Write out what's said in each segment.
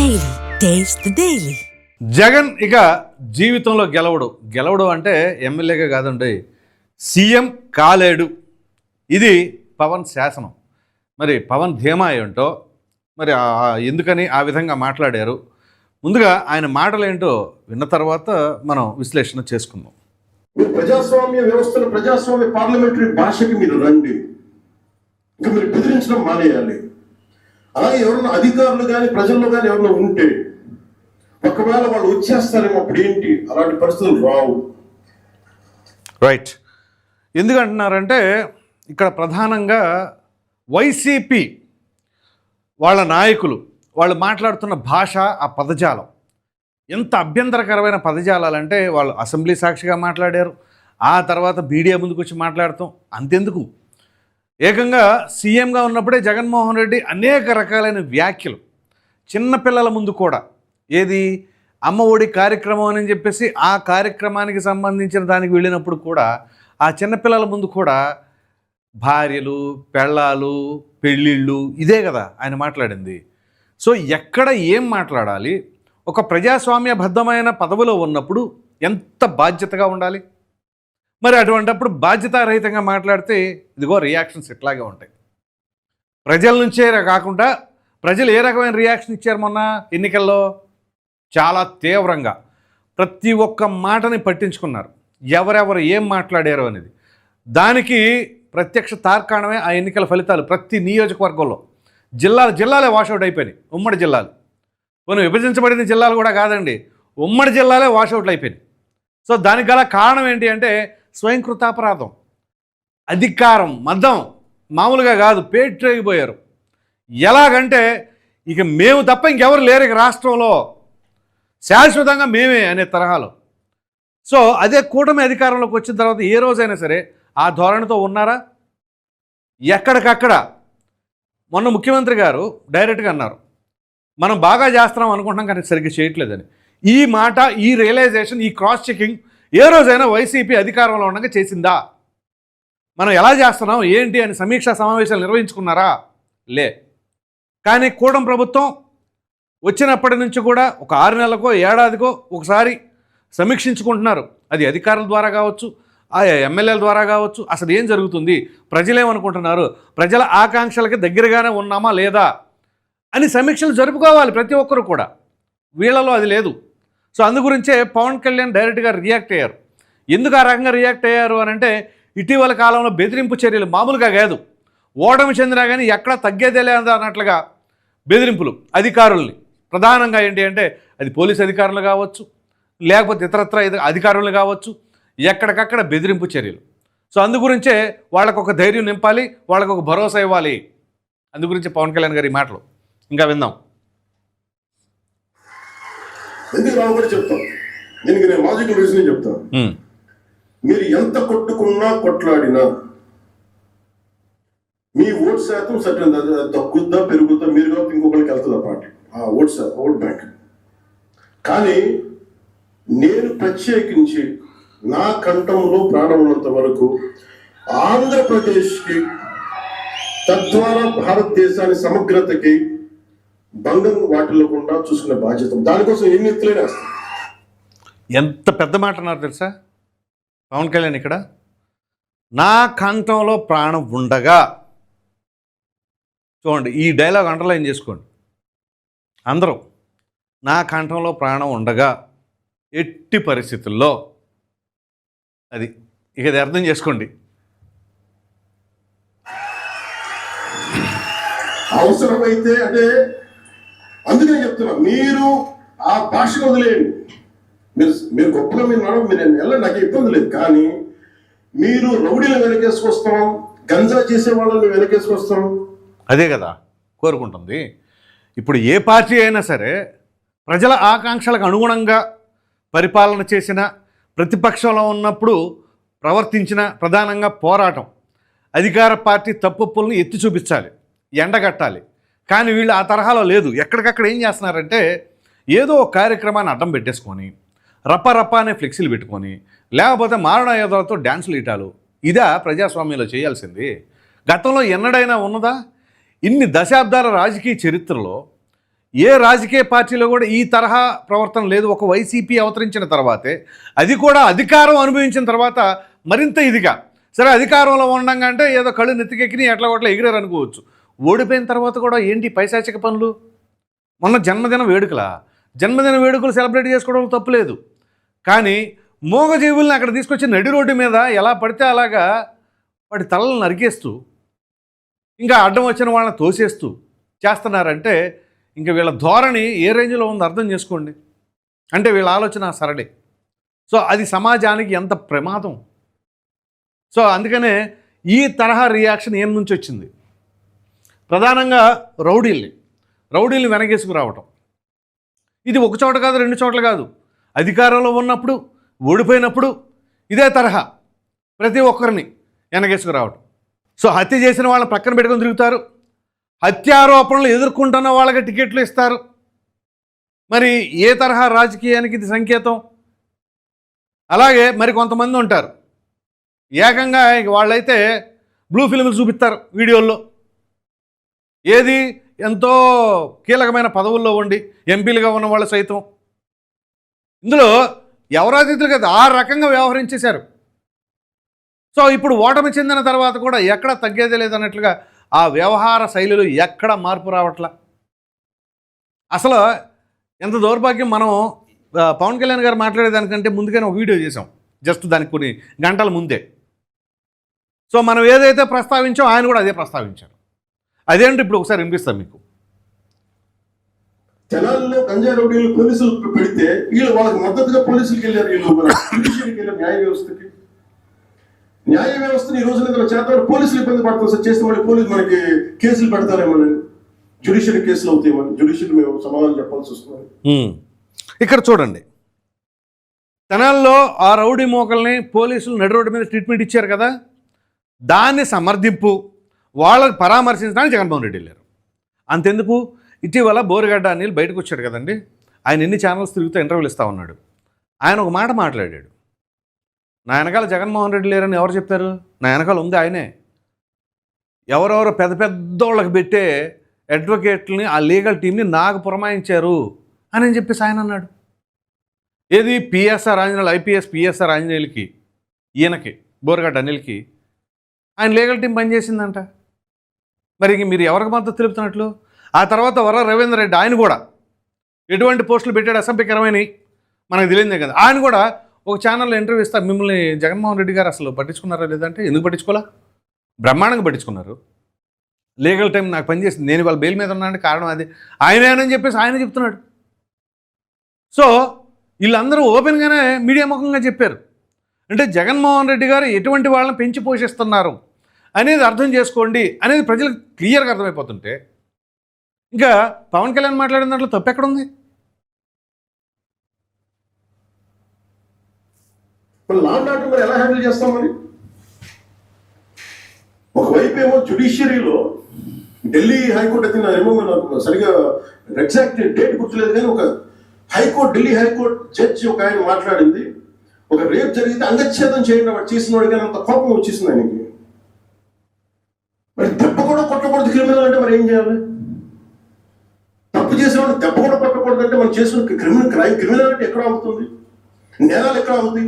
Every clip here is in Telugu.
Taste the Daily. జగన్ ఇక జీవితంలో గెలవడు. గెలవడు అంటే ఎమ్మెల్యేగా కాదండి. సీఎం కాలేడు. ఇది పవన్ శాసనం. మరి పవన్ ధీమా ఏంటో మరి ఆ- ఎందుకని ఆ విధంగా మాట్లాడారు? ముందుగా ఆయన మాటలు ఏంటో విన్న తర్వాత మనం విశ్లేషణ చేసుకుందాం. మీరు ప్రజాస్వామ్య వ్యవస్థను ప్రజాస్వామ్య పార్లమెంటరీ భాషకి మీరు రండి. ఇంకా మీరు బెదిరించడం మానేయాలి. అలాగే ఎవరన్నా అధికారులు కానీ ప్రజల్లో కానీ ఎవరన్నా ఉంటే ఒకవేళ వాళ్ళు వచ్చేస్తారేమో అప్పుడు ఏంటి? అలాంటి పరిస్థితులు రావు. రైట్ ఎందుకంటున్నారంటే ఇక్కడ ప్రధానంగా వైసీపీ వాళ్ళ నాయకులు వాళ్ళు మాట్లాడుతున్న భాష ఆ పదజాలం. ఎంత అభ్యంతరకరమైన పదజాలాలంటే వాళ్ళు అసెంబ్లీ సాక్షిగా మాట్లాడారు. ఆ తర్వాత మీడియా ముందుకు వచ్చి మాట్లాడతాం. అంతెందుకు? ఏకంగా సీఎంగా ఉన్నప్పుడే జగన్మోహన్ రెడ్డి అనేక రకాలైన వ్యాఖ్యలు. చిన్నపిల్లల ముందు కూడా. ఏది? అమ్మ ఒడి కార్యక్రమం అని చెప్పేసి ఆ కార్యక్రమానికి సంబంధించిన దానికి వెళ్ళినప్పుడు కూడా ఆ చిన్నపిల్లల ముందు కూడా భార్యలు పెళ్ళాలు పెళ్ళిళ్ళు ఇదే కదా ఆయన మాట్లాడింది. సో ఎక్కడ ఏం మాట్లాడాలి? ఒక ప్రజాస్వామ్యబద్ధమైన పదవిలో ఉన్నప్పుడు ఎంత బాధ్యతగా ఉండాలి? మరి అటువంటప్పుడు బాధ్యతారహితంగా మాట్లాడితే ఇదిగో రియాక్షన్స్ ఇట్లాగే ఉంటాయి. ప్రజల నుంచే కాకుండా ప్రజలు ఏ రకమైన రియాక్షన్ ఇచ్చారు మొన్న ఎన్నికల్లో? చాలా తీవ్రంగా. ప్రతి ఒక్క మాటని పట్టించుకున్నారు. ఎవరెవరు ఏం మాట్లాడారు అనేది. దానికి ప్రత్యక్ష తార్కాణమే ఆ ఎన్నికల ఫలితాలు ప్రతి నియోజకవర్గంలో. జిల్లాలు జిల్లాలే వాషౌట్ అయిపోయినాయి. ఉమ్మడి జిల్లాలు. కొన్ని విభజించబడిన జిల్లాలు కూడా కాదండి. ఉమ్మడి జిల్లాలే వాషౌట్లు అయిపోయినాయి. సో దానికి గల కారణం ఏంటి అంటే స్వయంకృతాపరాధం అధికారం మద్దం మామూలుగా కాదు పేట్రేగిపోయారు. ఎలాగంటే ఇక మేము తప్ప ఇంకెవరు లేరు ఇక రాష్ట్రంలో. శాశ్వతంగా మేమే అనే తరహాలో. సో అదే కూటమి అధికారంలోకి వచ్చిన తర్వాత ఏ రోజైనా సరే ఆ ధోరణితో ఉన్నారా? ఎక్కడికక్కడ. మొన్న ముఖ్యమంత్రి గారు డైరెక్ట్గా అన్నారు మనం బాగా చేస్తున్నాం అనుకుంటున్నాం కానీ సరిగ్గా చేయట్లేదని. ఈ మాట ఈ రియలైజేషన్ ఈ క్రాస్ చెకింగ్ ఏ రోజైనా వైసీపీ అధికారంలో ఉండగా చేసిందా? మనం ఎలా చేస్తున్నాం? ఏంటి? అని సమీక్షా సమావేశాలు నిర్వహించుకున్నారా? లే. కానీ కూడం ప్రభుత్వం వచ్చినప్పటి నుంచి కూడా ఒక ఆరు నెలలకో ఏడాదికో ఒకసారి సమీక్షించుకుంటున్నారు. అది అధికారుల ద్వారా కావచ్చు ఆ ఎమ్మెల్యేల ద్వారా కావచ్చు అసలు ఏం జరుగుతుంది? ప్రజలేమనుకుంటున్నారు? ప్రజల ఆకాంక్షలకి దగ్గరగానే ఉన్నామా లేదా? అని సమీక్షలు జరుపుకోవాలి ప్రతి ఒక్కరు కూడా. వీళ్ళలో అది లేదు. సో అందు గురించే పవన్ కళ్యాణ్ డైరెక్ట్గా రియాక్ట్ అయ్యారు. ఎందుకు ఆ రకంగా రియాక్ట్ అయ్యారు అని అంటే ఇటీవల కాలంలో బెదిరింపు చర్యలు మామూలుగా కాదు. ఓటమి చెందినా కానీ ఎక్కడ తగ్గేదే లేదు అన్నట్లుగా బెదిరింపులు అధికారుల్ని. ప్రధానంగా ఏంటి అంటే అది పోలీస్ అధికారులు కావచ్చు లేకపోతే ఇతరత్ర అధికారులు కావచ్చు ఎక్కడికక్కడ బెదిరింపు చర్యలు. సో అందు గురించే వాళ్ళకు ఒక ధైర్యం నింపాలి వాళ్ళకు ఒక భరోసా ఇవ్వాలి. అందు గురించి పవన్ కళ్యాణ్ గారి మాటలు. ఇంకా విందాం. ఎందుకు రావు కూడా చెప్తాను దీనికి నేను లాజికల్ రీజన్ చెప్తాను మీరు ఎంత కొట్టుకున్నా కొట్లాడినా మీ ఓట్ శాతం సటన్ తగ్గుద్దా పెరుగుద్దా? మీరు కాబట్టి ఇంకొకరికి వెళ్తుంది ఆ పార్టీ? ఆ ఓట్ శా ఓట్ బ్యాంక్. కానీ నేను ప్రత్యేకించి నా కంఠంలో ప్రాణం ఉన్నంత వరకు ఆంధ్రప్రదేశ్కి తద్వారా భారతదేశాన్ని సమగ్రతకి భంగం వాటిల్లకుండా చూసుకునే బాధ్యత దానికోసం ఎన్ని ఎత్తులైనా. ఎంత పెద్ద మాట అన్నారు తెలుసా? పవన్ కళ్యాణ్ ఇక్కడ నా కంఠంలో ప్రాణం ఉండగా. చూడండి ఈ డైలాగ్ అండర్లైన్ చేసుకోండి. అందరూ నా కంఠంలో ప్రాణం ఉండగా ఎట్టి పరిస్థితుల్లో అది ఇక ఇది అర్థం చేసుకోండి. అవసరమైతే అంటే అందుకనే చెప్తున్నా మీరు ఆ భాషను వదిలేయండి. మీరు మీరు గొప్పగా మీరు నడవ మీరు వెళ్ళండి నాకు ఇబ్బంది లేదు. కానీ మీరు రౌడీలను వెనకేసుకొస్తాం గంజా చేసే వాళ్ళని వెనకేసుకొస్తాం. అదే కదా కోరుకుంటుంది. ఇప్పుడు ఏ పార్టీ అయినా సరే ప్రజల ఆకాంక్షలకు అనుగుణంగా పరిపాలన చేసిన ప్రతిపక్షంలో ఉన్నప్పుడు ప్రవర్తించిన ప్రధానంగా పోరాటం. అధికార పార్టీ తప్పుల్ని ఎత్తి చూపించాలి ఎండగట్టాలి. కానీ వీళ్ళు ఆ తరహాలో లేదు. ఎక్కడికక్కడ ఏం చేస్తున్నారంటే ఏదో ఒక కార్యక్రమాన్ని అడ్డం పెట్టేసుకొని రప్ప రప్ప అనే ఫ్లెక్సీలు పెట్టుకొని లేకపోతే మారణయోధాలతో డ్యాన్సులు ఇటాలు ఇదా ప్రజాస్వామ్యంలో చేయాల్సింది. గతంలో ఎన్నడైనా ఉన్నదా? ఇన్ని దశాబ్దాల రాజకీయ చరిత్రలో ఏ రాజకీయ పార్టీలో కూడా ఈ తరహా ప్రవర్తన లేదు. ఒక వైసీపీ అవతరించిన తర్వాతే అది కూడా అధికారం అనుభవించిన తర్వాత మరింత ఇదిగా. సరే అధికారంలో ఉండంగా అంటే ఏదో కళ్ళు నెత్తికెక్కిని ఎట్లా కొట్లా ఎగిరారు అనుకోవచ్చు. ఓడిపోయిన తర్వాత కూడా ఏంటి పైశాచిక పనులు? మొన్న జన్మదిన వేడుకల? జన్మదిన వేడుకలు సెలబ్రేట్ చేసుకోవడం తప్పులేదు కానీ మూగజీవుల్ని అక్కడ తీసుకొచ్చి నడి రోడ్డు మీద ఎలా పడితే అలాగా వాటి తలలు నరికేస్తూ ఇంకా అడ్డం వచ్చిన వాళ్ళని తోసేస్తూ చేస్తున్నారంటే ఇంకా వీళ్ళ ధోరణి ఏ రేంజ్లో ఉందో అర్థం చేసుకోండి. అంటే వీళ్ళ ఆలోచన సరళే. సో అది సమాజానికి ఎంత ప్రమాదం. సో అందుకనే ఈ తరహా రియాక్షన్ ఏం నుంచి వచ్చింది? ప్రధానంగా రౌడీల్ని రౌడీల్ని వెనకేసుకురావటం ఇది ఒక చోట కాదు రెండు చోట్ల కాదు. అధికారంలో ఉన్నప్పుడు ఓడిపోయినప్పుడు ఇదే తరహా. ప్రతి ఒక్కరిని వెనకేసుకురావటం సో హత్య చేసిన వాళ్ళని పక్కన పెట్టుకొని తిరుగుతారు. హత్యారోపణలు ఎదుర్కొంటున్న వాళ్ళకి టికెట్లు ఇస్తారు. మరి ఏ తరహా రాజకీయానికి ఇది సంకేతం? అలాగే మరి కొంతమంది ఉంటారు. ఏకంగా వాళ్ళైతే బ్లూ ఫిల్మ్లు చూపిస్తారు వీడియోల్లో. ఏది? ఎంతో కీలకమైన పదవుల్లో ఉండి ఎంపీలుగా ఉన్న వాళ్ళు సైతం. ఇందులో ఎవరాతిథులు కదా ఆ రకంగా వ్యవహరించేశారు. సో ఇప్పుడు ఓటమి చెందిన తర్వాత కూడా ఎక్కడ తగ్గేది లేదన్నట్లుగా ఆ వ్యవహార శైలిలో ఎక్కడ మార్పు రావట్లా? అసలు ఎంత దౌర్భాగ్యం మనం పవన్ కళ్యాణ్ గారు మాట్లాడేదానికంటే ముందుగానే ఒక వీడియో చేసాం జస్ట్ దానికి కొన్ని గంటల ముందే. సో మనం ఏదైతే ప్రస్తావించామో ఆయన కూడా అదే ప్రస్తావించారు. అదేంటి ఇప్పుడు ఒకసారి వినిపిస్తాం మీకు. జనాల్లో గంజా రౌడీలు పోలీసులు పెడితే వీళ్ళు వాళ్ళకి మద్దతుగా పోలీసులకు వెళ్ళారు వీళ్ళు వెళ్ళారు న్యాయ వ్యవస్థకి. న్యాయ వ్యవస్థని ఈ రోజున ఏదైనా చేద్దాం పోలీసులు ఇబ్బంది పడతాం సార్. చేస్తే మళ్ళీ పోలీసు మనకి కేసులు పెడతారేమోనని జ్యుడిషియరీ కేసులు అవుతాయేమని జ్యుడిషియరీ మేము సమాధానం చెప్పాల్సి వస్తుంది. ఇక్కడ చూడండి. తెనాల్లో ఆ రౌడీ మోకల్ని పోలీసులు నడి రోడ్డు మీద ట్రీట్మెంట్ ఇచ్చారు కదా? దాన్ని సమర్థింపు. వాళ్ళని పరామర్శించడానికి జగన్మోహన్ రెడ్డి వెళ్ళారు. అంతెందుకు? ఇటీవల బోరుగడ్డ అనిల్ బయటకు వచ్చాడు కదండి. ఆయన ఎన్ని ఛానల్స్ తిరుగుతూ ఇంటర్వ్యూలు ఇస్తా ఉన్నాడు. ఆయన ఒక మాట మాట్లాడాడు. నా వెనకాల జగన్మోహన్ రెడ్డి లేరని ఎవరు చెప్పారు నా వెనకాల ఉంది ఆయనే. ఎవరెవరు పెద్ద పెద్దోళ్ళకి పెట్టే అడ్వకేట్ని ఆ లీగల్ టీంని నాకు పురమాయించారు అని అని చెప్పేసి ఆయన అన్నాడు. ఏది? పిఎస్ఆర్ ఆంజనేయులు ఐపీఎస్ పిఎస్ఆర్ ఆంజనేయులకి ఈయనకి బోరగడ్డ అనిల్కి. ఆయన లీగల్ టీం పనిచేసిందంట. మరి మీరు ఎవరికి మద్దతు తెలుపుతున్నట్లు? ఆ తర్వాత వర రవీంద్ర రెడ్డి ఆయన కూడా ఎటువంటి పోస్టులు పెట్టాడు? అసభ్యకరమైనవి మనకు తెలియదే కదా. ఆయన కూడా ఒక ఛానల్లో ఇంటర్వ్యూ ఇస్తా మిమ్మల్ని జగన్మోహన్ రెడ్డి గారు అసలు పట్టించుకున్నారా లేదంటే ఎందుకు పట్టించుకోలా బ్రహ్మాండంగా పట్టించుకున్నారు. లీగల్ టైం నాకు పనిచేసింది నేను వాళ్ళ బెయిల్ మీద ఉన్నానంటే కారణం అది. ఆయనేనని చెప్పేసి ఆయన చెప్తున్నాడు. సో వీళ్ళందరూ ఓపెన్గానే మీడియా ముఖంగా చెప్పారు. అంటే జగన్మోహన్ రెడ్డి గారు ఎటువంటి వాళ్ళని పెంచి పోషిస్తున్నారు? అనేది అర్థం చేసుకోండి అనేది ప్రజలకు క్లియర్గా అర్థమైపోతుంటే ఇంకా పవన్ కళ్యాణ్ మాట్లాడిన దాంట్లో తప్పు ఎక్కడుంది? ఎలా హ్యాండిల్ చేస్తాం మరి? ఒకవైపు ఏమో జ్యుడిషియరీలో ఢిల్లీ హైకోర్టు అయితే ఏమో నాకు సరిగా ఎగ్జాక్ట్ డేట్ గుర్తులేదు కానీ ఒక హైకోర్టు ఢిల్లీ హైకోర్టు జడ్జి ఒక ఆయన మాట్లాడింది. ఒక రేపు జరిగితే అంగచ్ఛేదం చేయండి వాడు చేసిన వాడికి అంత కోపం వచ్చేసింది ఆయనకి. మరి దెబ్బ కూడా కొట్టకూడదు క్రిమినల్ అంటే మరి ఏం చేయాలి? తప్పు చేసేవాడిని దెబ్బ కూడా కొట్టకూడదు అంటే మనం చేసిన క్రిమినల్ క్రైమ్ అంటే ఎక్కడ అవుతుంది నేరాలు ఎక్కడ అవుతుంది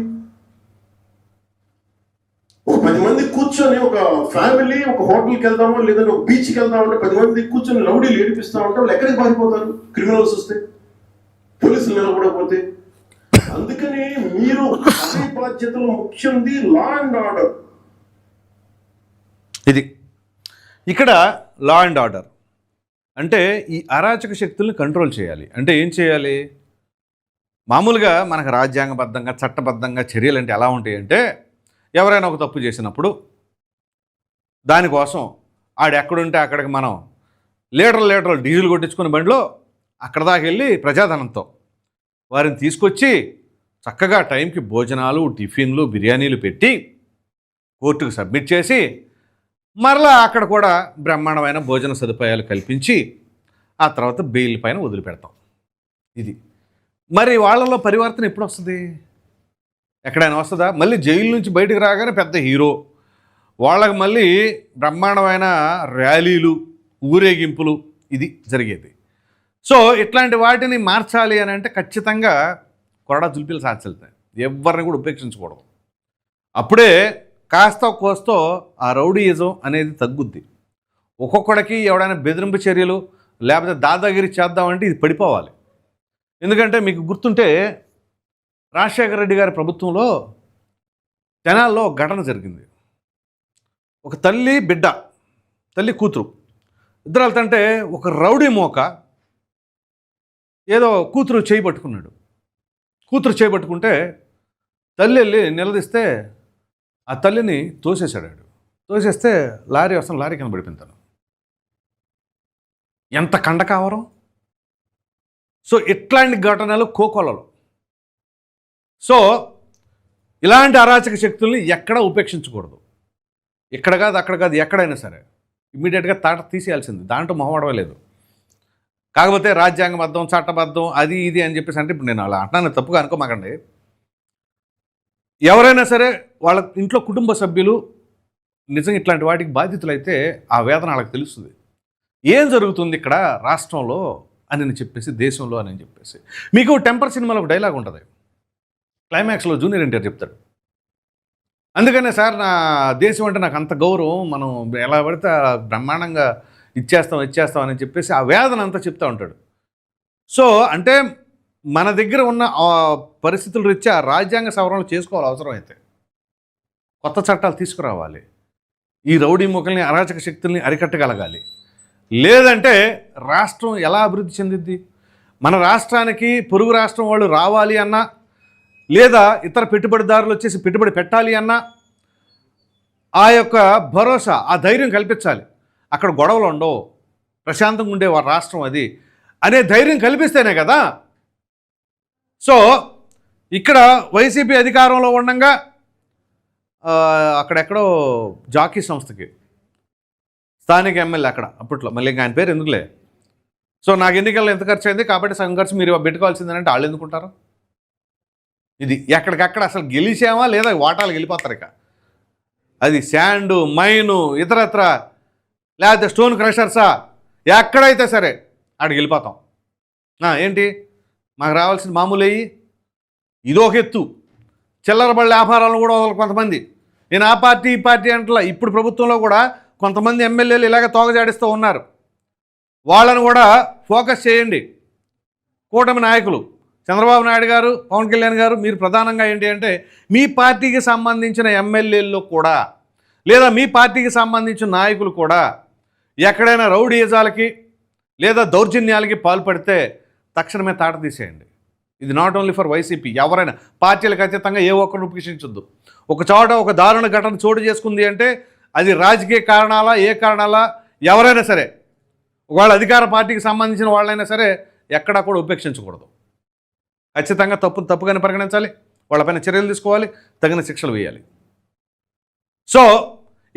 ఒక పది మంది కూర్చొని ఒక ఫ్యామిలీ ఒక హోటల్కి వెళ్దామో లేదంటే ఒక బీచ్కి వెళ్దామంటే పది మంది కూర్చొని లౌడీలు ఏడిపిస్తా ఉంటే వాళ్ళు ఎక్కడికి పారిపోతారు? క్రిమినల్స్ వస్తే. పోలీసులు నిలబడకపోతే. అందుకని మీరు అన్ని బాధ్యతలో ముఖ్యంది లా అండ్ ఆర్డర్ ఇది ఇక్కడ లా అండ్ ఆర్డర్ అంటే ఈ అరాచక శక్తుల్ని కంట్రోల్ చేయాలి. అంటే ఏం చేయాలి? మామూలుగా మనకు రాజ్యాంగబద్ధంగా చట్టబద్ధంగా చర్యలు అంటే ఎలా ఉంటాయి అంటే ఎవరైనా ఒక తప్పు చేసినప్పుడు దానికోసం ఆడు ఎక్కడుంటే అక్కడికి మనం లీటర్ లీటర్లు డీజిల్ కొట్టించుకున్న బండిలో అక్కడ దాకా వెళ్ళి ప్రజాధనంతో వారిని తీసుకొచ్చి చక్కగా టైంకి భోజనాలు టిఫిన్లు బిర్యానీలు పెట్టి కోర్టుకు సబ్మిట్ చేసి మరలా అక్కడ కూడా బ్రహ్మాండమైన భోజన సదుపాయాలు కల్పించి ఆ తర్వాత బెయిల్ పైన వదిలిపెడతాం. ఇది. మరి వాళ్ళలో పరివర్తన ఎప్పుడు వస్తుంది? ఎక్కడైనా వస్తుందా? మళ్ళీ జైలు నుంచి బయటకు రాగానే పెద్ద హీరో. వాళ్ళకి మళ్ళీ బ్రహ్మాండమైన ర్యాలీలు ఊరేగింపులు ఇది జరిగేది. సో ఇట్లాంటి వాటిని మార్చాలి అని అంటే ఖచ్చితంగా కొరడా జులిపిలు సాధ్యతాయి ఎవరిని కూడా ఉపేక్షించకూడదు. అప్పుడే కాస్త కోస్తో ఆ రౌడీయిజం అనేది తగ్గుద్ది. ఒక్కొక్కడికి ఎవడైనా బెదిరింపు చర్యలు లేకపోతే దాదాగిరి చేద్దామంటే ఇది పడిపోవాలి. ఎందుకంటే మీకు గుర్తుంటే రాజశేఖర రెడ్డి గారి ప్రభుత్వంలో జనాల్లో ఒక ఘటన జరిగింది. ఒక తల్లి బిడ్డ తల్లి కూతురు ఇద్దరు వెళ్తుంటే ఒక రౌడీ మోక ఏదో కూతురు చేయి పట్టుకున్నాడు. కూతురు చేయి పట్టుకుంటే తల్లి వెళ్ళి నిలదీస్తే ఆ తల్లిని తోసేశాడు ఆడు. తోసేస్తే లారీ వస్తాను లారీ కింద పడిపోతాను ఎంత ఎంత కండకావరం? సో ఇట్లాంటి ఘటనలు కోకొలలు. సో ఇలాంటి అరాచక శక్తుల్ని ఎక్కడ ఉపేక్షించకూడదు. ఇక్కడ కాదు అక్కడ కాదు ఎక్కడైనా సరే. ఇమ్మీడియట్గా తాట తీసేయాల్సింది. దాంట్లో మొహమాడమే లేదు. కాకపోతే రాజ్యాంగబద్ధం చట్టబద్ధం అది ఇది అని చెప్పేసి అంటే ఇప్పుడు నేను అలా అంటున్నాను తప్పుగా అనుకోమాకండి. ఎవరైనా సరే వాళ్ళ ఇంట్లో కుటుంబ సభ్యులు నిజంగా ఇట్లాంటి వాటికి బాధితులైతే ఆ వేదన వాళ్ళకి తెలుస్తుంది. ఏం జరుగుతుంది ఇక్కడ రాష్ట్రంలో అని చెప్పేసి దేశంలో అని చెప్పేసి? మీకు టెంపర్ సినిమాలో ఒక డైలాగ్ ఉంటుంది. క్లైమాక్స్లో జూనియర్ ఎన్టీఆర్ చెప్తాడు. అందుకనే సార్ నా దేశం అంటే నాకు అంత గౌరవం మనం ఎలా పడితే బ్రహ్మాండంగా ఇచ్చేస్తాం ఇచ్చేస్తాం అని చెప్పేసి ఆ వేదన అంతా చెప్తా ఉంటాడు. సో అంటే మన దగ్గర ఉన్న పరిస్థితులు పరిస్థితుల రీత్యా రాజ్యాంగ సవరణలు చేసుకోవాలి అవసరం అయితే కొత్త చట్టాలు తీసుకురావాలి. ఈ రౌడీ ముఖల్ని అరాచక శక్తుల్ని అరికట్టగలగాలి. లేదంటే రాష్ట్రం ఎలా అభివృద్ధి చెందిద్ది? మన రాష్ట్రానికి పొరుగు రాష్ట్రం వాళ్ళు రావాలి అన్నా లేదా ఇతర పెట్టుబడిదారులు వచ్చేసి పెట్టుబడి పెట్టాలి అన్నా ఆ యొక్క భరోసా ఆ ధైర్యం కల్పించాలి. అక్కడ గొడవలు ఉండవు. ప్రశాంతంగా ఉండే వారి రాష్ట్రం అది అనే ధైర్యం కల్పిస్తేనే కదా. సో ఇక్కడ వైసీపీ అధికారంలో ఉండగా అక్కడెక్కడో జాకీ సంస్థకి. స్థానిక ఎమ్మెల్యే అక్కడ అప్పట్లో. మళ్ళీ ఇంకా ఆయన పేరు ఎందుకులే? సో నాకు ఎన్నికల్లో ఎంత ఖర్చు అయింది కాబట్టి సగం ఖర్చు మీరు పెట్టుకోవాల్సిందని అంటే వాళ్ళు ఎందుకుంటారు? ఇది ఎక్కడికక్కడ అసలు గెలిచామా లేదా వాటాలు గెలిపోతారు ఇక? అది శాండు మైను ఇతరత్ర లేకపోతే స్టోన్ క్రషర్సా? ఎక్కడైతే సరే అక్కడ వెళ్ళిపోతాం ఏంటి? మాకు రావాల్సిన మామూలు అయ్యి ఇదొక ఎత్తు. చిల్లర బళ్ళ వ్యాపారాలను కూడా వదలరు కొంతమంది. నేను ఆ పార్టీ ఈ పార్టీ అంటలా ఇప్పుడు ప్రభుత్వంలో కూడా కొంతమంది ఎమ్మెల్యేలు ఇలాగ తోగజాడిస్తూ ఉన్నారు. వాళ్ళను కూడా ఫోకస్ చేయండి. కూటమి నాయకులు చంద్రబాబు నాయుడు గారు పవన్ కళ్యాణ్ గారు మీరు ప్రధానంగా ఏంటి అంటే మీ పార్టీకి సంబంధించిన ఎమ్మెల్యేల్లో కూడా లేదా మీ పార్టీకి సంబంధించిన నాయకులు కూడా ఎక్కడైనా రౌడీజాలకి లేదా దౌర్జన్యాలకి పాల్పడితే తక్షణమే తాట తీసేయండి. ఇది నాట్ ఓన్లీ ఫర్ వైసీపీ ఎవరైనా పార్టీలకు అతీతంగా ఏ ఒక్కరిని ఉపేక్షించొద్దు. ఒక చోట ఒక దారుణ ఘటన చోటు చేసుకుంది అంటే అది రాజకీయ కారణాలా ఏ కారణాలా ఎవరైనా సరే ఒకవేళ అధికార పార్టీకి సంబంధించిన వాళ్ళైనా సరే ఎక్కడా కూడా ఉపేక్షించకూడదు. ఖచ్చితంగా తప్పును తప్పుగానే పరిగణించాలి వాళ్ళపైన చర్యలు తీసుకోవాలి తగిన శిక్షలు వేయాలి. సో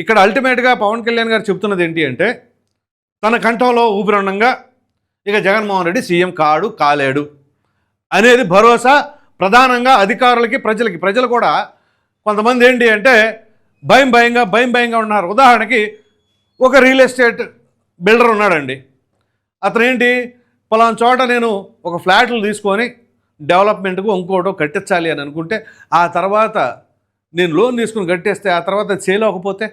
ఇక్కడ అల్టిమేట్గా పవన్ కళ్యాణ్ గారు చెప్తున్నది ఏంటి అంటే తన కంఠంలో ఊపిరుండంగా ఇక జగన్మోహన్ రెడ్డి సీఎం కాడు కాలేడు. అనేది భరోసా ప్రధానంగా అధికారులకి ప్రజలకి. ప్రజలు కూడా కొంతమంది ఏంటి అంటే భయం భయంగా భయం భయంగా ఉన్నారు. ఉదాహరణకి ఒక రియల్ ఎస్టేట్ బిల్డర్ ఉన్నాడండి. అతను ఏంటి పలానా చోట నేను ఒక ఫ్లాట్లు తీసుకొని డెవలప్మెంట్కు ఇంకోటో కట్టించాలి అని అనుకుంటే ఆ తర్వాత నేను లోన్ తీసుకుని కట్టేస్తే ఆ తర్వాత అది సేల్ అవ్వకపోతే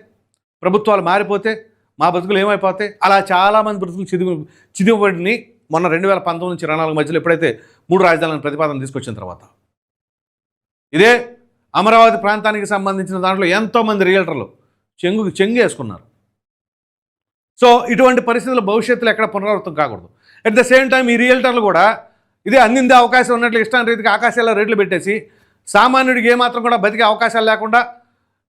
ప్రభుత్వాలు మారిపోతే మా బతుకులు ఏమైపోతాయి? అలా చాలామంది బ్రతుకులు చిదిమి చిదివబడిని మొన్న రెండు వేల పంతొమ్మిది నుంచి ఇరవై నాలుగు మధ్యలో ఎప్పుడైతే మూడు రాజధానులను ప్రతిపాదన తీసుకొచ్చిన తర్వాత. ఇదే అమరావతి ప్రాంతానికి సంబంధించిన దాంట్లో ఎంతోమంది రియల్టర్లు చెంగు చెంగు వేసుకున్నారు. సో ఇటువంటి పరిస్థితులు భవిష్యత్తులో ఎక్కడ పునరావృతం కాకూడదు. అట్ ద సేమ్ టైం ఈ రియల్టర్లు కూడా ఇదే అందిందే అవకాశం ఉన్నట్లు ఇష్టాన్ని రీతికి ఆకాశాల్లో రేట్లు పెట్టేసి సామాన్యుడికి ఏమాత్రం కూడా బతికే అవకాశాలు లేకుండా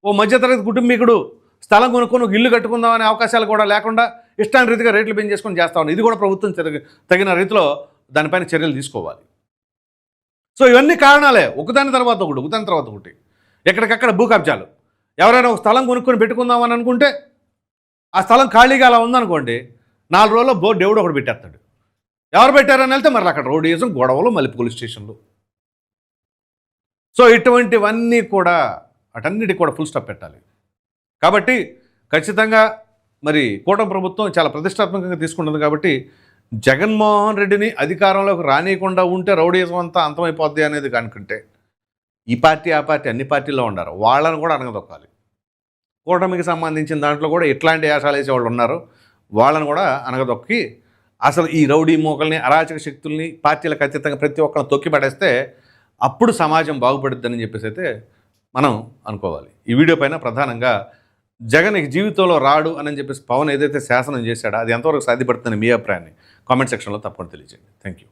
ఓ మధ్యతరగతి కుటుంబీకుడు స్థలం కొనుక్కొని ఒక ఇల్లు కట్టుకుందాం అనే అవకాశాలు కూడా లేకుండా ఇష్టాన్ని రీతిగా రేట్లు పెంచేసుకొని చేస్తా ఉన్నాయి ఇది కూడా ప్రభుత్వం తగిన రీతిలో దానిపైన చర్యలు తీసుకోవాలి. సో ఇవన్నీ కారణాలే. ఒకదాని తర్వాత ఒకటి ఒకదాని తర్వాత ఒకటి. ఎక్కడికక్కడ భూ కబ్జాలు ఎవరైనా ఒక స్థలం కొనుక్కొని పెట్టుకుందామని అనుకుంటే ఆ స్థలం ఖాళీగా అలా ఉందనుకోండి నాలుగు రోజుల్లో బోర్డు దేవుడు ఒకటి పెట్టేస్తాడు. ఎవరు పెట్టారని వెళ్తే మరి అక్కడ రోడ్ వేసం గొడవలు మళ్ళీ పోలీస్ స్టేషన్లు. సో ఇటువంటివన్నీ కూడా అటన్నిటికి కూడా ఫుల్ స్టాప్ పెట్టాలి. కాబట్టి ఖచ్చితంగా మరి కూటమి ప్రభుత్వం చాలా ప్రతిష్టాత్మకంగా తీసుకుంటుంది కాబట్టి జగన్మోహన్ రెడ్డిని అధికారంలోకి రానియకుండా ఉంటే రౌడీజం అంతా అంతమైపోద్ది అనేది కనుకుంటే ఈ పార్టీ ఆ పార్టీ అన్ని పార్టీల్లో ఉన్నారు వాళ్ళని కూడా అనగదొక్కాలి కూటమికి సంబంధించిన దాంట్లో కూడా ఇట్లాంటి యాసాలు వేసే వాళ్ళు ఉన్నారు వాళ్ళని కూడా అనగదొక్కి అసలు ఈ రౌడీ మూకల్ని అరాచక శక్తుల్ని పార్టీలకు అతీతంగా ప్రతి ఒక్కరిని తొక్కి పడేస్తే అప్పుడు సమాజం బాగుపడుద్దని చెప్పేసి అయితే మనం అనుకోవాలి. ఈ వీడియో పైన ప్రధానంగా జగన్ జీవితంలో రాడు అని చెప్పేసి పవన్ ఏదైతే శాసనం చేశాడో అది ఎంతవరకు సాధ్యపడుతుందని మీ అభిప్రాయాన్ని? కామెంట్ సెక్షన్లో తప్పకుండా తెలియజేయండి. Thank you